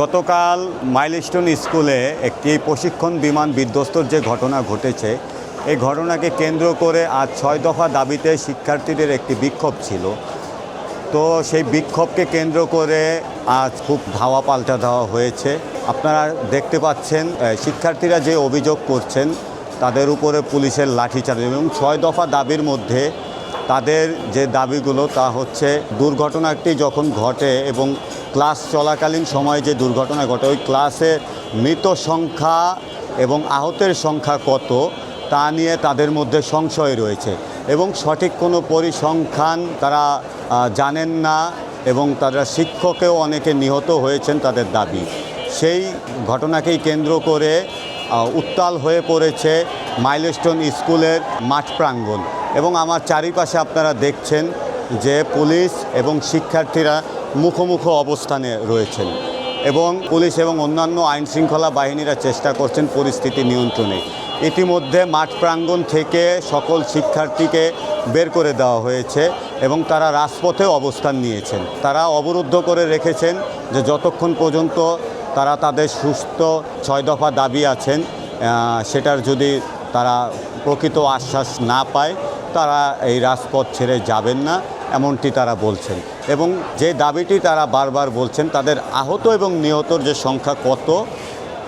গতকাল মাইলস্টোন স্কুলে একটি প্রশিক্ষণ বিমান বিধ্বস্তর যে ঘটনা ঘটেছে, এই ঘটনাকে কেন্দ্র করে আজ ছয় দফা দাবিতে শিক্ষার্থীদের একটি বিক্ষোভ ছিল। তো সেই বিক্ষোভকে কেন্দ্র করে আজ খুব ধাওয়া পাল্টা দেওয়া হয়েছে। আপনারা দেখতে পাচ্ছেন শিক্ষার্থীরা যে অভিযোগ করছেন, তাদের উপরে পুলিশের লাঠিচার্জ এবং ছয় দফা দাবির মধ্যে তাদের যে দাবিগুলো তা হচ্ছে দুর্ঘটনাটি যখন ঘটে এবং ক্লাস চলাকালীন সময়ে যে দুর্ঘটনা ঘটে, ওই ক্লাসে মৃত সংখ্যা এবং আহতের সংখ্যা কত তা নিয়ে তাদের মধ্যে সংশয় রয়েছে এবং সঠিক কোনো পরিসংখ্যান তারা জানেন না এবং তারা শিক্ষকেও অনেকে নিহত হয়েছেন তাদের দাবি। সেই ঘটনাকেই কেন্দ্র করে উত্তাল হয়ে পড়েছে মাইলস্টোন স্কুলের মাঠ প্রাঙ্গণ। এবং আমার চারিপাশে আপনারা দেখছেন যে পুলিশ এবং শিক্ষার্থীরা মুখোমুখি অবস্থানে রয়েছেন। এবং পুলিশ এবং অন্যান্য আইন শৃঙ্খলা বাহিনীরা চেষ্টা করছেন পরিস্থিতি নিয়ন্ত্রণে। ইতিমধ্যে মাঠ প্রাঙ্গণ থেকে সকল শিক্ষার্থীকে বের করে দেওয়া হয়েছে এবং তারা রাজপথে অবস্থান নিয়েছেন। তারা অবরুদ্ধ করে রেখেছেন যে যতক্ষণ পর্যন্ত তারা তাদের সুস্থ ছয় দফা দাবি আছেন সেটার যদি তারা প্রকৃত আশ্বাস না পায় তারা এই রাজপথ ছেড়ে যাবেন না, এমনটি তারা বলছেন। এবং যে দাবিটি তারা বারবার বলছেন, তাদের আহত এবং নিহতর যে সংখ্যা কত,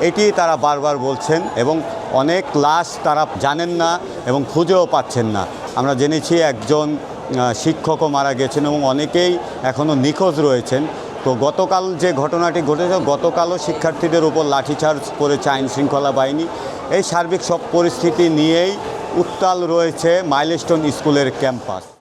এটি তারা বারবার বলছেন এবং অনেক লাশ তারা জানেন না এবং খুঁজেও পাচ্ছেন না। আমরা জেনেছি একজন শিক্ষকও মারা গেছেন এবং অনেকেই এখনও নিখোঁজ রয়েছেন। তো গতকাল যে ঘটনাটি ঘটেছে, গতকালও শিক্ষার্থীদের উপর লাঠিচার্জ করেছে আইন শৃঙ্খলা বাহিনী। এই সার্বিক সব পরিস্থিতি নিয়েই উত্তাল রয়েছে মাইলস্টোন স্কুলের ক্যাম্পাস।